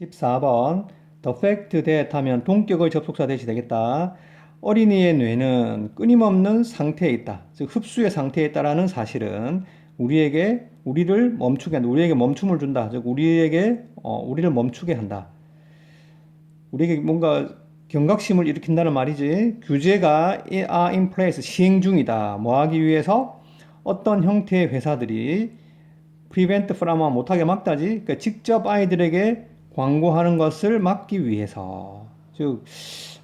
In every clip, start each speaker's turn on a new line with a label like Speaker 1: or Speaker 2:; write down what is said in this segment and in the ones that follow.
Speaker 1: 14번 The fact that 하면 동격의 접속사 대시 되겠다. 어린이의 뇌는 끊임없는 상태에 있다. 즉 흡수의 상태에 있다라는 사실은 우리에게 우리를 멈추게 한다. 우리에게 멈춤을 준다. 즉 우리에게 어, 우리를 멈추게 한다. 우리에게 뭔가 경각심을 일으킨다는 말이지. 규제가 are in place 시행 중이다. 뭐 하기 위해서 어떤 형태의 회사들이 prevent from 못하게 막다지. 그러니까 직접 아이들에게 광고하는 것을 막기 위해서. 즉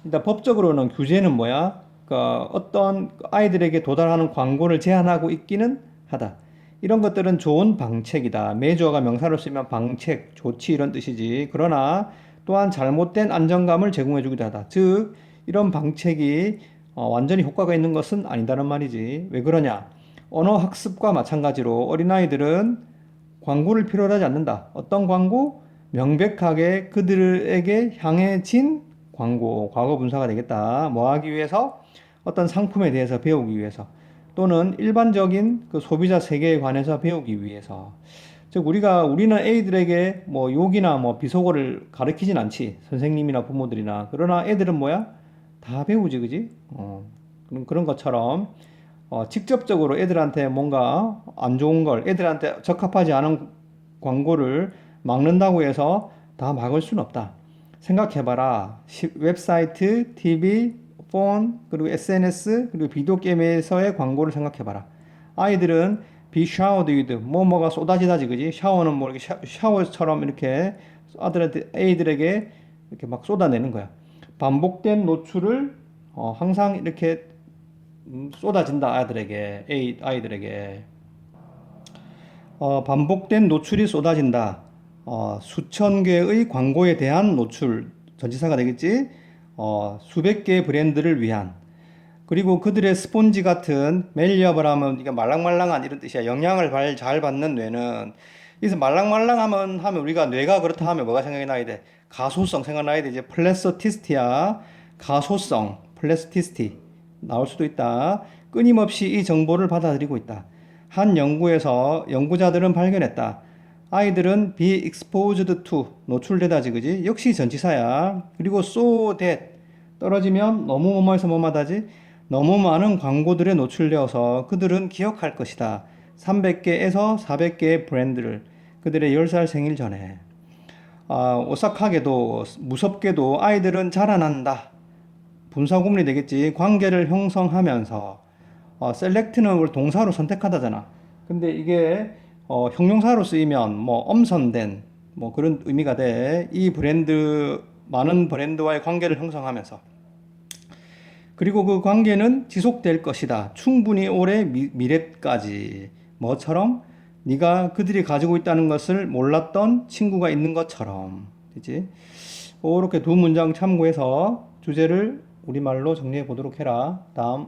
Speaker 1: 일단 법적으로는 규제는 뭐야? 그러니까 어떤 아이들에게 도달하는 광고를 제한하고 있기는 하다. 이런 것들은 좋은 방책이다. 매주어가 명사로 쓰면 방책, 조치 이런 뜻이지. 그러나 또한 잘못된 안정감을 제공해주기도 하다. 즉 이런 방책이 어, 완전히 효과가 있는 것은 아니다는 말이지. 왜 그러냐? 언어 학습과 마찬가지로 어린아이들은 광고를 필요로 하지 않는다. 어떤 광고? 명백하게 그들에게 향해진 광고, 과거 분사가 되겠다. 뭐 하기 위해서? 어떤 상품에 대해서 배우기 위해서. 또는 일반적인 그 소비자 세계에 관해서 배우기 위해서. 즉, 우리가, 우리는 애들에게 뭐 욕이나 뭐 비속어를 가르치진 않지. 선생님이나 부모들이나. 그러나 애들은 뭐야? 다 배우지, 그지? 어, 그런, 그런 것처럼, 어, 직접적으로 애들한테 뭔가 안 좋은 걸, 애들한테 적합하지 않은 광고를 막는다고 해서 다 막을 수는 없다. 생각해봐라. 시- 웹사이트, TV, 폰, 그리고 SNS, 그리고 비디오 게임에서의 광고를 생각해봐라. 아이들은 be showered with 뭐뭐가 쏟아지다지 그지? 샤워는 뭐 이렇게 샤, 샤워처럼 이렇게 아들한테 애들에게 이렇게 막 쏟아내는 거야. 반복된 노출을 어, 항상 이렇게 음, 쏟아진다 아이들에게 애, 아이들에게 어, 반복된 노출이 쏟아진다. 어, 수천 개의 광고에 대한 노출, 전치사가 되겠지? 어, 수백 개의 브랜드를 위한. 그리고 그들의 스폰지 같은 멜리업을 하면 이게 말랑말랑한 이런 뜻이야. 영향을 발- 잘 받는 뇌는. 그래서 말랑말랑하면 하면 우리가 뇌가 그렇다 하면 뭐가 생각이 나야 돼? 가소성 생각나야 돼. 이제 플래스티스티야. 가소성, 플래스티스티 나올 수도 있다. 끊임없이 이 정보를 받아들이고 있다. 한 연구에서 연구자들은 발견했다. 아이들은 be exposed to 노출되다지 그지? 역시 전치사야. 그리고 so that 떨어지면 너무 뭐뭐해서 뭐마다지? 너무 많은 광고들에 노출되어서 그들은 기억할 것이다. 300개에서 400개의 브랜드를 그들의 10살 생일 전에. 아, 오싹하게도 무섭게도 아이들은 자라난다. 분사구문이 되겠지. 관계를 형성하면서 어, 셀렉트는 우리 동사로 선택하다잖아. 근데 이게 어, 형용사로 쓰이면 뭐 엄선된 뭐 그런 의미가 돼. 이 브랜드 많은 브랜드와의 관계를 형성하면서 그리고 그 관계는 지속될 것이다. 충분히 오래 미, 미래까지 뭐처럼 네가 그들이 가지고 있다는 것을 몰랐던 친구가 있는 것처럼. 그지? 이렇게 두 문장 참고해서 주제를 우리말로 정리해 보도록 해라. 다음